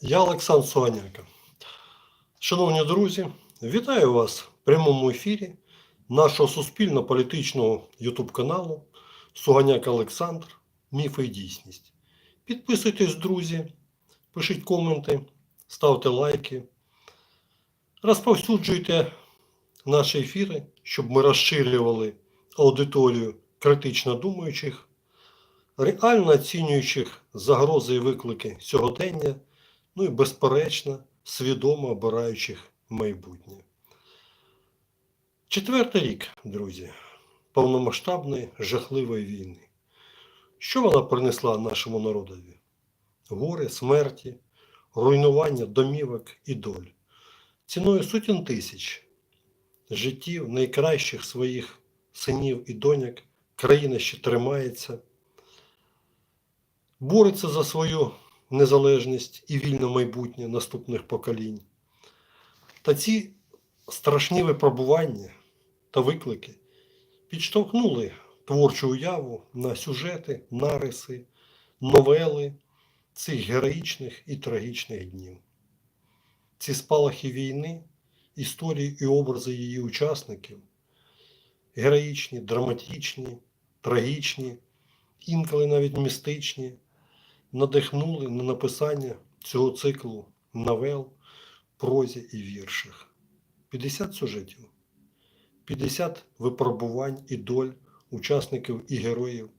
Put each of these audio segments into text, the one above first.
Я Олександр Суганяка. Шановні друзі, вітаю вас в прямому ефірі нашого суспільно-політичного YouTube каналу Суганяк Олександр. Міфи і дійсність. Підписуйтесь, друзі, пишіть коменти, ставте лайки, розповсюджуйте наші ефіри, щоб ми розширювали аудиторію критично думаючих, реально оцінюючих загрози і виклики сьогодення ну і безперечно, свідомо обираючих майбутнє. Четвертий рік, друзі, повномасштабної жахливої війни. Що вона принесла нашому народові? Горе, смерті, руйнування домівок і доль. Ціною сотень тисяч життів найкращих своїх синів і доньок країна ще тримається, бореться за свою незалежність і вільне майбутнє наступних поколінь. Та ці страшні випробування та виклики підштовхнули творчу уяву на сюжети, нариси, новели цих героїчних і трагічних днів. Ці спалахи війни, історії і образи її учасників героїчні, драматичні, трагічні, інколи навіть містичні надихнули на написання цього циклу новел, прозі і віршах. 50 сюжетів, 50 випробувань і доль учасників і героїв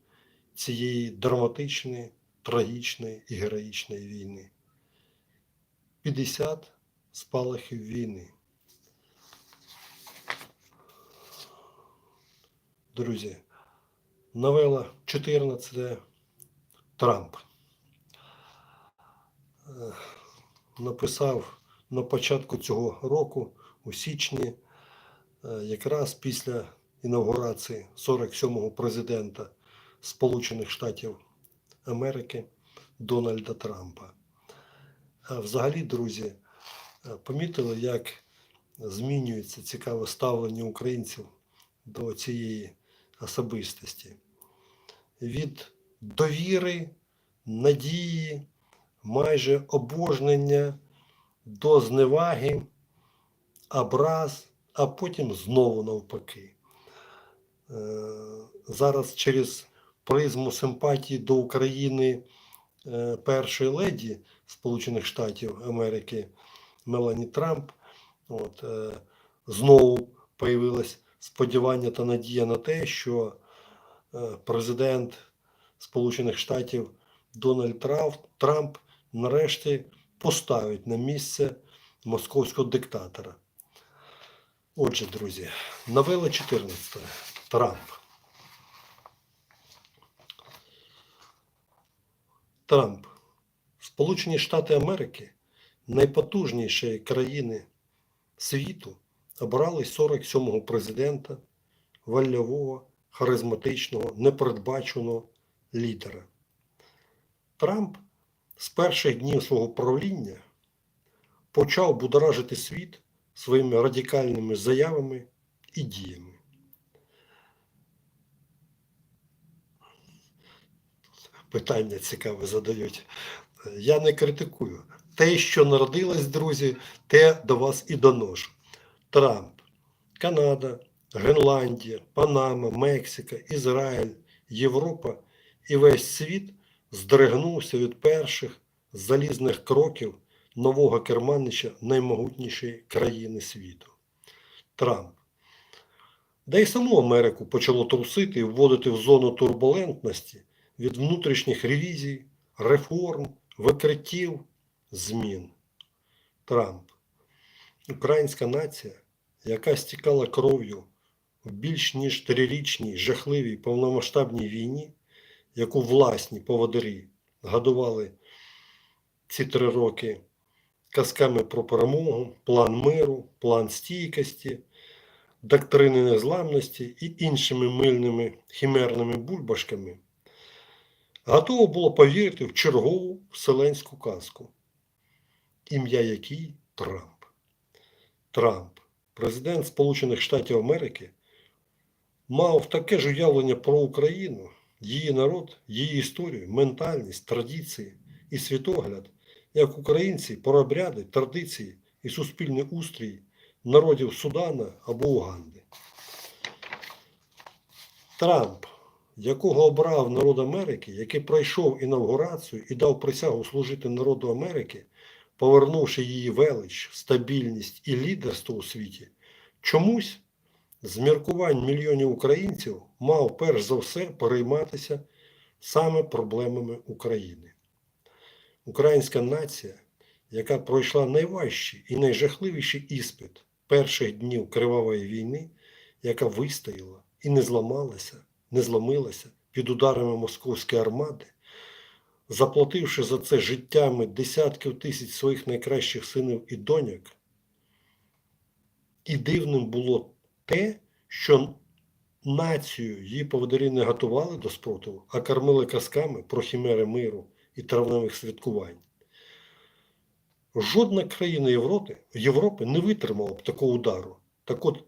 цієї драматичної, трагічної і героїчної війни. 50 спалахів війни. Друзі, новела 14 Трамп написав на початку цього року, у січні, якраз після інаугурації 47-го президента Сполучених Штатів Америки Дональда Трампа. Взагалі, друзі, помітили, як змінюється цікаве ставлення українців до цієї особистості. Від довіри, надії майже обожнення до зневаги, образ, а потім знову навпаки. Е, зараз через призму симпатії до України е, першої леді Сполучених Штатів Америки Мелані Трамп, от, е, знову появилось сподівання та надія на те, що президент Сполучених Штатів Дональд Трамп нарешті поставить на місце московського диктатора. Отже, друзі, новела 14. Трамп. Трамп. Сполучені Штати Америки, найпотужніші країни світу, обрали 47-го президента, вольового, харизматичного, непередбаченого лідера. Трамп з перших днів свого правління почав будоражити світ своїми радикальними заявами і діями. Питання цікаве задають. Я не критикую. Те, що народилось, друзі, те до вас і доношу. Трамп, Канада, Гренландія, Панама, Мексика, Ізраїль, Європа і весь світ здригнувся від перших залізних кроків нового керманича наймогутнішої країни світу Трамп. Да й саму Америку почало трусити і вводити в зону турбулентності від внутрішніх ревізій, реформ, викриттів, змін. Трамп. Українська нація, яка стікала кров'ю в більш ніж трирічній жахливій повномасштабній війні, яку власні поводирі годували ці три роки казками про перемогу, план миру, план стійкості, доктрини незламності і іншими мильними хімерними бульбашками, готово було повірити в чергову вселенську казку, ім'я якій Трамп. Трамп, президент Сполучених Штатів Америки, мав таке ж уявлення про Україну її народ, її історію, ментальність, традиції і світогляд, як українці про традиції і суспільний устрій народів Судана або Уганди. Трамп, якого обрав народ Америки, який пройшов інавгурацію і дав присягу служити народу Америки, повернувши її велич, стабільність і лідерство у світі, чомусь з міркувань мільйонів українців мав перш за все перейматися саме проблемами України. Українська нація, яка пройшла найважчий і найжахливіший іспит перших днів кривавої війни, яка вистояла і не зламалася, не зламилася під ударами московської армади, заплативши за це життями десятків тисяч своїх найкращих синів і доньок. І дивним було те, що націю її поводарі не готували до спротиву, а кормили казками про хімери миру і травневих святкувань. Жодна країна Європи, Європи не витримала б такого удару. Так от,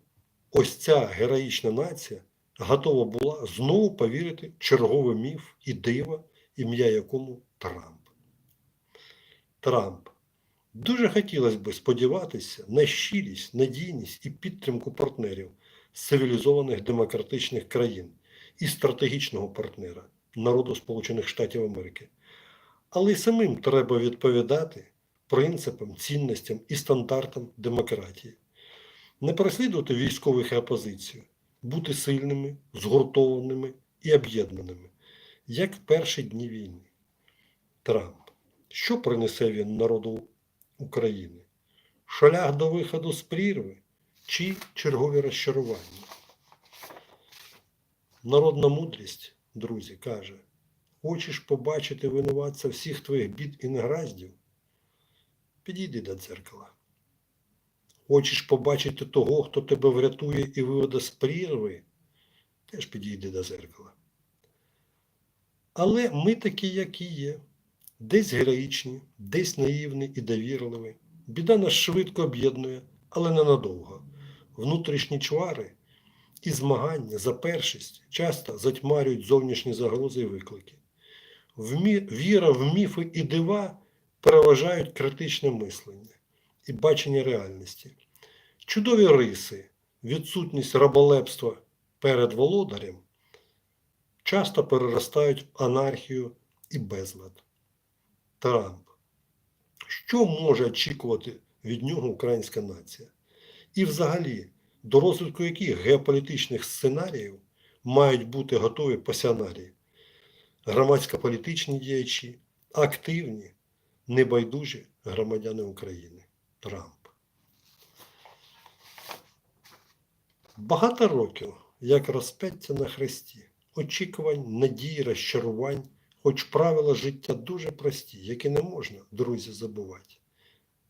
ось ця героїчна нація готова була знову повірити черговий міф і диво, ім'я якому Трамп. Трамп. Дуже хотілося б сподіватися на щирість, надійність і підтримку партнерів з цивілізованих демократичних країн і стратегічного партнера народу Сполучених Штатів Америки. Але й самим треба відповідати принципам, цінностям і стандартам демократії. Не переслідувати військових і опозицію, бути сильними, згуртованими і об'єднаними, як в перші дні війни. Трамп. Що принесе він народу України? Шлях до виходу з прірви чи чергові розчарування? Народна мудрість, друзі, каже, хочеш побачити винуватця всіх твоїх бід і негараздів? Підійди до дзеркала. Хочеш побачити того, хто тебе врятує і виведе з прірви, теж підійди до дзеркала. Але ми такі, які є, десь героїчні, десь наївні і довірливі. Біда нас швидко об'єднує, але ненадовго. Внутрішні чвари і змагання за першість часто затьмарюють зовнішні загрози і виклики. Вмі... Віра в міфи і дива переважають критичне мислення і бачення реальності. Чудові риси, відсутність раболепства перед володарем часто переростають в анархію і безлад. Трамп. Що може очікувати від нього українська нація? І взагалі, до розвитку яких геополітичних сценаріїв мають бути готові пасіонарії? Громадсько-політичні діячі, активні, небайдужі громадяни України. Трамп. Багато років, як розп'яття на хресті, очікувань, надій, розчарувань, хоч правила життя дуже прості, які не можна, друзі, забувати.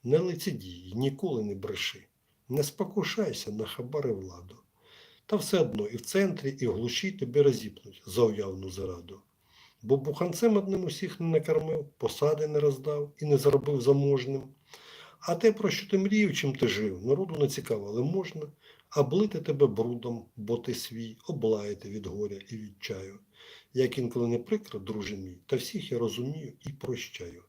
Не лицедій, ніколи не бреши, не спокушайся на хабари владу. Та все одно і в центрі, і в глуші тебе розіпнуть за уявну зараду. Бо буханцем одним усіх не накормив, посади не роздав і не зробив заможним. А те, про що ти мріяв, чим ти жив, народу не цікаво, але можна облити тебе брудом, бо ти свій, облаяти від горя і від чаю. Як інколи не прикро, друже мій, та всіх я розумію і прощаю.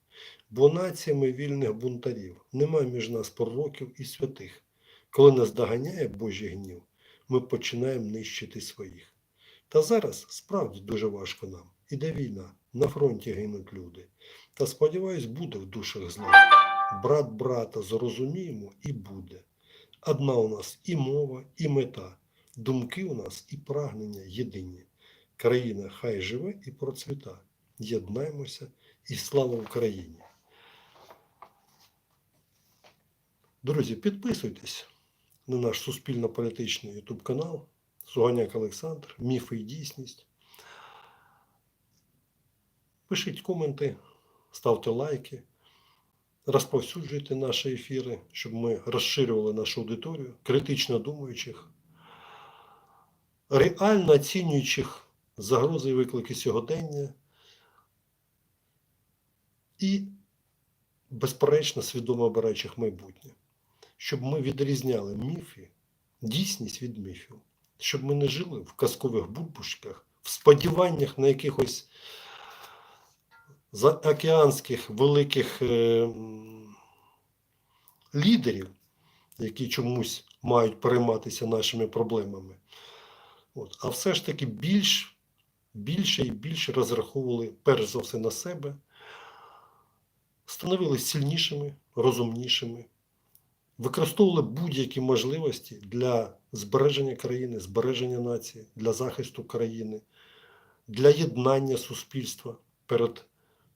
Бо націями вільних бунтарів нема між нас пророків і святих. Коли нас доганяє Божий гнів, ми починаємо нищити своїх. Та зараз справді дуже важко нам. Іде війна, на фронті гинуть люди. Та сподіваюсь, буде в душах зла. Брат брата зрозуміємо і буде. Одна у нас і мова, і мета, думки у нас і прагнення єдині. Країна хай живе і процвіта. Єднаймося і слава Україні! Друзі, підписуйтесь на наш суспільно-політичний YouTube канал Суганяк Олександр, Міфи і дійсність. Пишіть коменти, ставте лайки, розповсюджуйте наші ефіри, щоб ми розширювали нашу аудиторію, критично думаючих, реально оцінюючих загрози і виклики сьогодення і, безперечно, свідомо обираючих майбутнє, щоб ми відрізняли міфи, дійсність від міфів, щоб ми не жили в казкових бульбушках, в сподіваннях на якихось заокеанських великих е, лідерів, які чомусь мають перейматися нашими проблемами. От. А все ж таки більш, більше і більше розраховували перш за все на себе, становились сильнішими, розумнішими, використовували будь-які можливості для збереження країни, збереження нації, для захисту країни, для єднання суспільства перед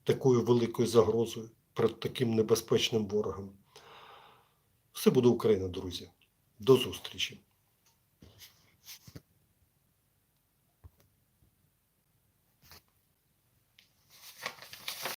такою великою загрозою, перед таким небезпечним ворогом. Все буде Україна, друзі. До зустрічі!